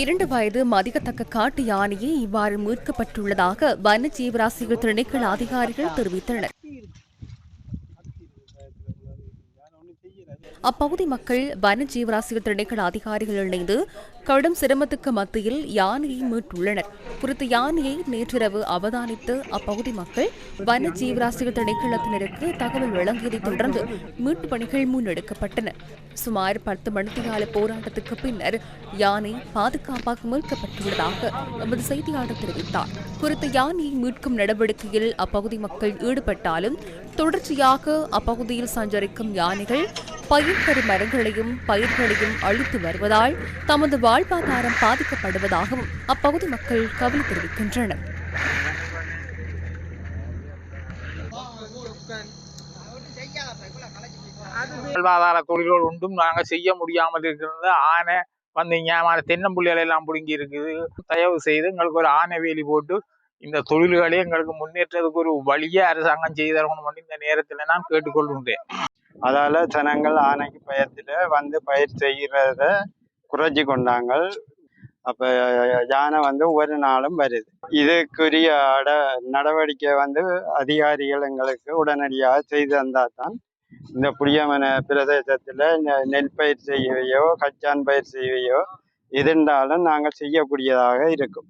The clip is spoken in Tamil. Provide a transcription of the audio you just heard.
இரண்டு வயது மதிக்கத்தக்க காட்டு யானையே இவ்வாறு மீட்கப்பட்டுள்ளதாக வன ஜீவராசிகள் திணைக்கள அதிகாரிகள் தெரிவித்தனர். அப்பகுதி மக்கள் வன ஜீவராசிகள் திணைக்கள அதிகாரிகள் இணைந்து கடும் சிரமத்துக்கு மத்தியில் யானையை மீட்டுள்ளனர். குறித்த யானையை நேற்றிரவு அவதானித்து அப்பகுதி மக்கள் வன ஜீவராசிகள் திணைக்களத்தினருக்கு தகவல் வழங்கியதைத் தொடர்ந்து மீட்பு பணிகள் முன்னெடுக்கப்பட்டன. சுமார் பத்து மணித்தியால போராட்டத்துக்கு பின்னர் யானை பாதுகாப்பாக மீட்கப்பட்டுள்ளதாக எமது செய்தியாளர் தெரிவித்தார். குறித்த யானையை மீட்கும் நடவடிக்கையில் அப்பகுதி மக்கள் ஈடுபட்டாலும் தொடர்ச்சியாக அப்பகுதியில் சஞ்சரிக்கும் யானைகள் பயிர் தரும் மரங்களையும் பயிர்களையும் அழித்து வருவதால் தமது வாழ்வாதாரம் பாதிக்கப்படுவதாகவும் அப்பகுதி மக்கள் கவலை தெரிவிக்கின்றனர். வாழ்வாதார தொழில்கள் ஒன்றும் நாங்கள் செய்ய முடியாமல் இருக்கிறது. ஆனை வந்து ஞாபக தென்னம்புள்ளிகள் எல்லாம் பிடுங்கி இருக்குது. தயவு செய்து எங்களுக்கு ஒரு ஆனை வேலி போட்டு இந்த தொழில்களே எங்களுக்கு முன்னேற்றத்துக்கு ஒரு வழியை அரசாங்கம் செய்தரணும் இந்த நேரத்தில் நான் கேட்டுக்கொள்கின்றேன். அதால ஜனங்கள் ஆனைக்கு பயத்தில் வந்து பயிர் செய்கிறத குறைச்சி கொண்டாங்க அப்போ யானை வந்து ஒவ்வொரு நாளும் வருது. இதுக்குரிய அட நடவடிக்கை வந்து அதிகாரிகள் எங்களுக்கு உடனடியாக செய்து தந்தால் தான் இந்த புளியமன பிரதேசத்தில் நெ- நெல் பயிர் செய்வையோ கச்சான் பயிர் செய்வையோ இருந்தாலும் நாங்கள் செய்யக்கூடியதாக இருக்கும்.